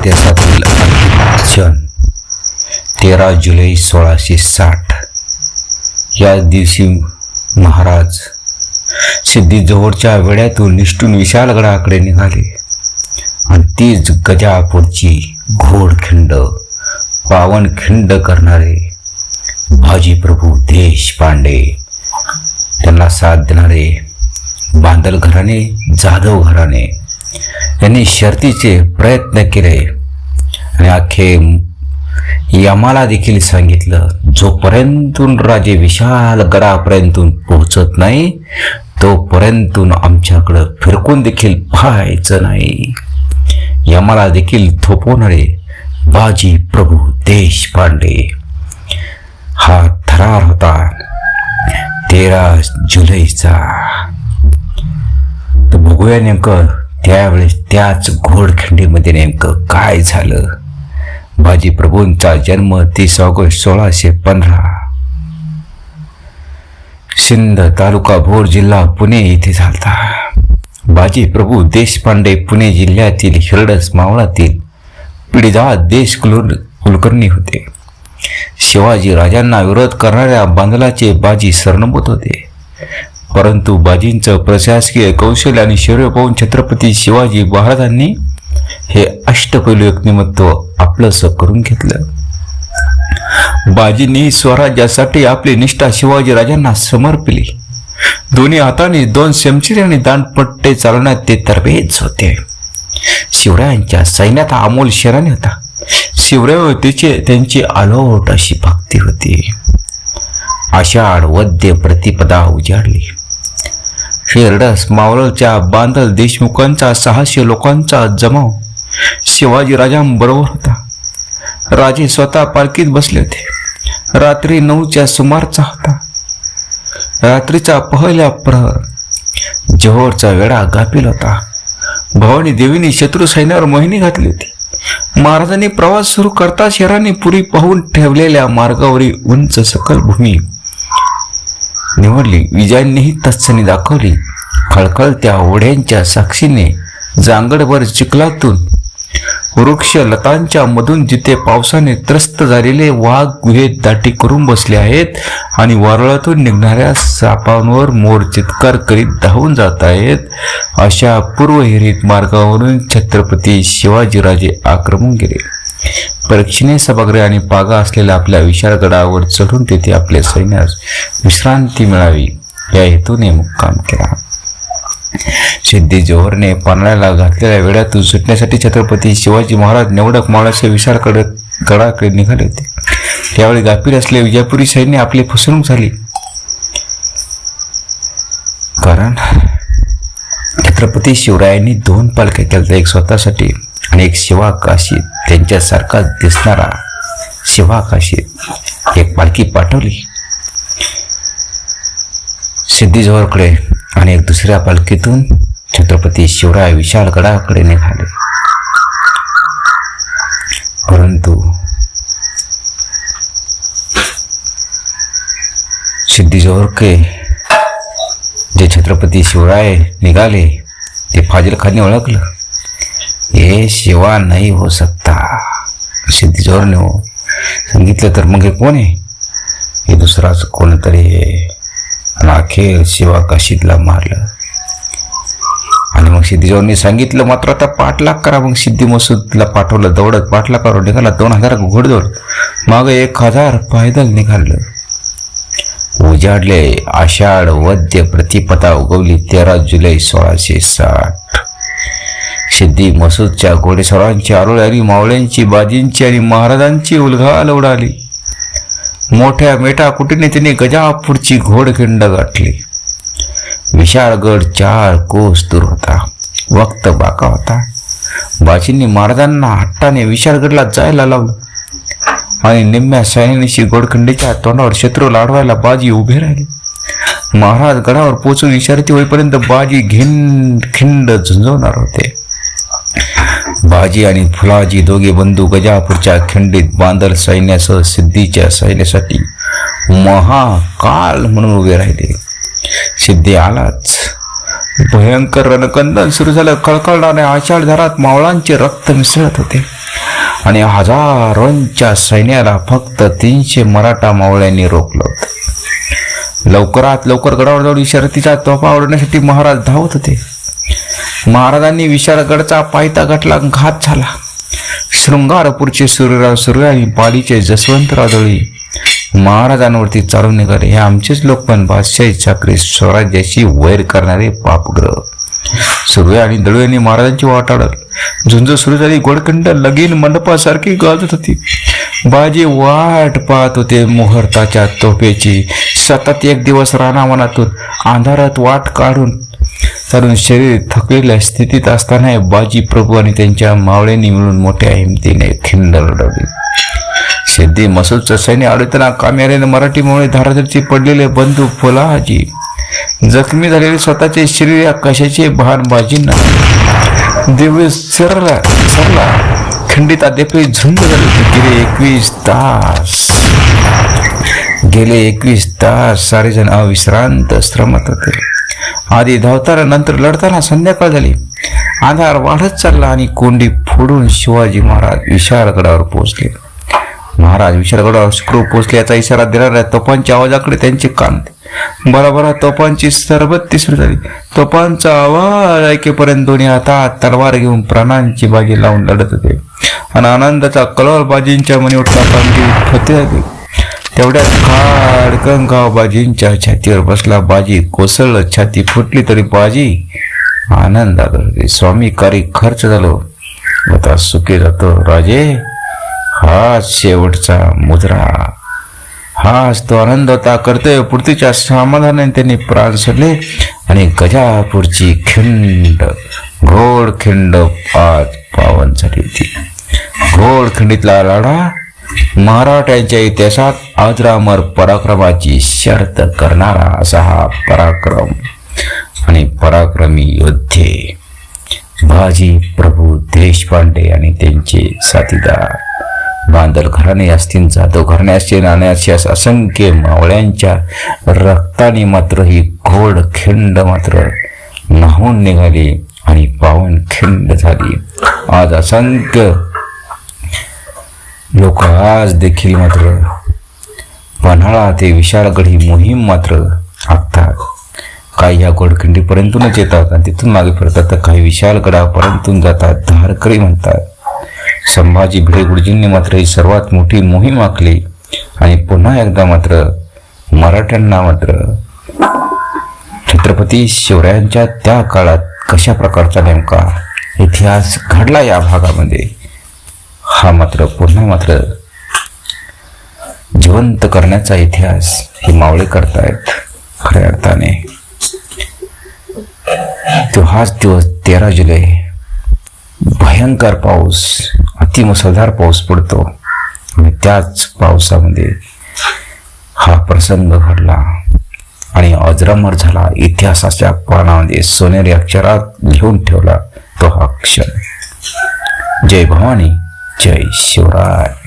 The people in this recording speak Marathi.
इतिहासातील अंतिम क्षण तेरा जुलै सोळाशे साठ. या दिवशी महाराज सिद्धीजवळच्या वेड्यातून निष्ठून विशालगडाकडे निघाले आणि तीच गजापूरची घोडखिंड पावनखिंड करणारे भाजी प्रभू देशपांडे त्यांना साथ देणारे बांदल घराणे जाधव घराणे यांनी शर्तीचे प्रयत्न केले. आणि अख्खे यमाला देखील सांगितलं जोपर्यंतून राजे विशाल गडापर्यंतून पोहोचत नाही तोपर्यंतून आमच्याकडं फिरकून देखील पाहायचं नाही. यमाला देखील थोपवणारे बाजी प्रभू देशपांडे. हा थरार होता तेरा जुलैचा. तर बघूया नेमकं त्यावेळेस त्याच घोडखिंडीमध्ये नेमकं काय झालं? बाजी प्रभूंचा जन्म तीस ऑगस्ट सोळाशे पंधरा. सिंध तालुका भोर जिल्हा पुणे येथे झाला बाजी प्रभू देशपांडे पुणे जिल्ह्यातील हिरडस मावळातील पिढीदा देश कुल कुलकर्णी होते. शिवाजी राजांना विरोध करणाऱ्या बांधलाचे बाजी सरनभूत होते. परंतु बाजींचं प्रशासकीय कौशल्य आणि शौर्य पाहून छत्रपती शिवाजी महाराजांनी हे अष्टपैलू व्यक्तिमत्व आपलंसं करून घेतलं. बाजींनी स्वराज्यासाठी आपली निष्ठा शिवाजी राजांना समर्पिली. दोन्ही हाताने दोन सेमचिरी आणि दांडपट्टे चालवण्यात ते तरबेज होते. शिवरायांच्या सैन्यात हा अमोल शेराने होता. शिवराय तिचे त्यांची अलोट अशी भक्ती होती. आषाढ वद्य प्रतिपदा उजाडली. शिरडस मावळच्या बांधल देशमुखांचा सहाशे लोकांचा जमाव शिवाजी राजांबरोबर होता. राजे स्वतः पालखीत बसले होते. रात्री नऊच्या सुमारचा होता. रात्रीचा पहिला प्रहर जोहरचा वेळा गापील होता. भवानी देवीने शत्रू सैन्यावर मोहिनी घातली होती. महाराजांनी प्रवास सुरू करता शहराने पुरी पाहून ठेवलेल्या मार्गावरील उंच सकल भूमी निवडली. विजयांनीही तत्सनी दाखवली. खळखळत्या ओढ्यांच्या साक्षीने जांगडभर चिखलातून. वृक्ष लतांच्या मधून जिथे पावसाने त्रस्त झालेले वाघ गुहेत दाटी करून बसले आहेत आणि वारळातून निघणाऱ्या सापांवर मोर चित्कार करीत धावून जात आहेत अशा पूर्वहिरीत मार्गावरून छत्रपती शिवाजीराजे आक्रमण केले. परीक्षणे सभागृह आणि पागा असलेल्या आपल्या विशाळगडावर चढून तेथे आपल्या सैन्यास विश्रांती मिळावी. या हेतूने मुक्काम केला. सिद्धी जोहरने पानाळ्याला घातलेल्या वेळातून सुटण्यासाठी छत्रपती शिवाजी महाराज निवडक मावळाच्या विशाळकडे गडाकडे निघाले होते. त्यावेळी गाफील असले विजापुरी सैन्य आपली फसवणूक झाली. कारण छत्रपती शिवरायांनी दोन पालख्या केल्या एक स्वतःसाठी आणि एक शिवाकाशी त्यांच्यासारखा दिसणारा शिवाकाशीत एक पालखी पाठवली. सिद्धीजवळकडे आणि एक दुसऱ्या पालखीतून छत्रपती शिवराय विशाळगडाकडे निघाले. परंतु सिद्धीजवळके जे छत्रपती शिवराय निघाले ते फाजील खानने ओळखलं. हे शिवा नाही हो सकता. सिद्धीजवळने हो सांगितलं तर मग हे कोण आहे? हे दुसराच कोणतरी आहे. आणि अखेर शिवा काशीतला मारलं. आणि मग सिद्धीजवळनी सांगितलं मात्र आता पाठलाग करा. मग सिद्धी मसूदला पाठवलं दौडत पाठलाग करून निघाला. दोन हजार घोडदौड. माग एक हजार पायदल निघालं. उजाडले आषाढ वद्य प्रतिपदा उगवली तेरा जुलै सोळाशे साठ. सिद्धी मसूदच्या घोडेस्वरांची आरोळी आणि मावळ्यांची बाजींची आणि महाराजांची उलघाल उडाली. मोठ्या मेटा कुटीने तिने गजापूरची घोडखिंड गाठली. विशाळगड चार कोस दूर होता. वक्त बाका होता. बाजींनी महाराजांना हट्टाने विशाळगडला जायला लावलं. आणि निम्म्या सैन्याशी घोडखिंडीच्या तोंडावर शत्रू लाडवायला बाजी उभे राहिले. महाराज गडावर पोचून इशारती होईपर्यंत बाजी घिंड खिंड झुंजवणार होते. बाजी आणि फुलाजी दोघे बंधू गजापूरच्या खिंडीत बांदल सैन्यासह सिद्धीच्या सैन्यासाठी महाकाल म्हणून उभे राहिले. सिद्धी आलाच. भयंकर रणकंदन सुरू झालं. कळकळणाऱ्या आषाढधारात मावळांचे रक्त मिसळत होते. आणि हजारोंच्या सैन्याला फक्त तीनशे मराठा मावळ्यांनी रोखलं होतं. लवकरात लवकर गडावर जाऊन शर्यतीच्या तोफा ओढण्यासाठी महाराज धावत होते. महाराजांनी विशाळगडचा पायता गटला घात झाला. शृंगारपूरचे सूर्यराव सूर्य आणि पालीचे जसवंतराव दळी महाराजांवरती चालून निघाले. हे आमचेच लोक पण बादशाही चाकरी स्वराज्याशी वैर करणारे पापग्रह. सुर्वे आणि दळू यांनी महाराजांची वाट अडल झुंज सुरू झाली. गोडखंड लगीन मंडपासारखी गाजत होती. बाजी वाट पाहत होते मुहूर्ताच्या तोफेची. सतत एक दिवस रानावनातून अंधारात वाट काढून तरुण शरीर थकलेल्या स्थितीत असताना बाजी प्रभू आणि त्यांच्या मावळ्यांनी मिळून मोठ्या हिमतीने खिंड लढवली. सिद्धी मसूदचं सैन्य आडताना कामी मराठीमुळे धाराधरची पडलेले बंधू फुलाजी जखमी झालेले स्वतःचे शरीर या कशाचे भान बाजींना. दिव्य सरला सरला खंडित अद्यापही झुंज झाले गेले एकवीस तास. गेले एकवीस तास. सारेजण अविश्रांत श्रमत होते. आधी धावताना नंतर लढताना संध्याकाळ झाली. आधार वाढत चालला आणि कोंडी फोडून शिवाजी महाराज विशाळगडावर पोहोचले. महाराज विशाळगडावर सुखरूप पोहोचले याचा इशारा देणाऱ्या तोफांच्या आवाजाकडे त्यांचे कान बराबर तोफांची सरबत्ती सुरू झाली. तोफांचा आवाज ऐकेपर्यंत दोन्ही हातात तलवार घेऊन प्राणांची बाजी लावून लढत होते. आणि आनंदाचा कलर बाजींच्या मनी उठला फते झाली तेवढ्यात खाडकन गाव बाजींच्या छातीवर बसला बाजी. कोसळलं छाती फुटली तरी बाजी. आनंदात होते स्वामी कारी खर्च झालो. आता सुखी जातो राजे. हाच शेवटचा मुद्रा. हाच तो आनंद होता करतोय. पृथ्वीच्या समाधानाने त्यांनी प्राण सोडले आणि गजापूरची खिंड घोड खिंड आज पावन झाली होती. घोड खिंडीतला लढा मराठ्यांच्या इतिहासात अजरामर पराक्रमाची शर्त करणारा असा हा पराक्रम आणि पराक्रमी योद्धे भाजी प्रभू देशपांडे आणि त्यांचे साथीदार बांदल घराणे असतील जाधव घराणे असतील आणि असंख्य मावळ्यांच्या रक्ताने मात्र ही घोड खिंड मात्र नाहून निघाली आणि पावन खिंड झाली. आज असंख्य लोक आज देखील मात्र पन्हाळा ते विशाळगड ही मोहीम मात्र आखतात. काही ह्या गोडखिंडीपर्यंतूनच येतात आणि तिथून मागे फिरतात तर काही विशाळगडापर्यंतून जातात धारकरी म्हणतात. संभाजी भिडे गुरुजींनी मात्र ही सर्वात मोठी मोहीम आखली आणि पुन्हा एकदा मात्र मराठ्यांना मात्र छत्रपती शिवरायांच्या त्या काळात कशा प्रकारचा नेमका इतिहास घडला या भागामध्ये? हा मात्र पुन्हा मात्र जिवंत करण्याचा इतिहास हे मावळे करतायत खऱ्या अर्थाने. तो हाच दिवस तेरा जुलै भयंकर पाऊस अतिमुसळधार पाऊस पडतो. आणि त्याच पावसामध्ये हा प्रसंग घडला. आणि अजरामर झाला इतिहासाच्या पानामध्ये सोनेरी अक्षरात लिहून ठेवला तो हा क्षण. जय भवानी. जय शिवराय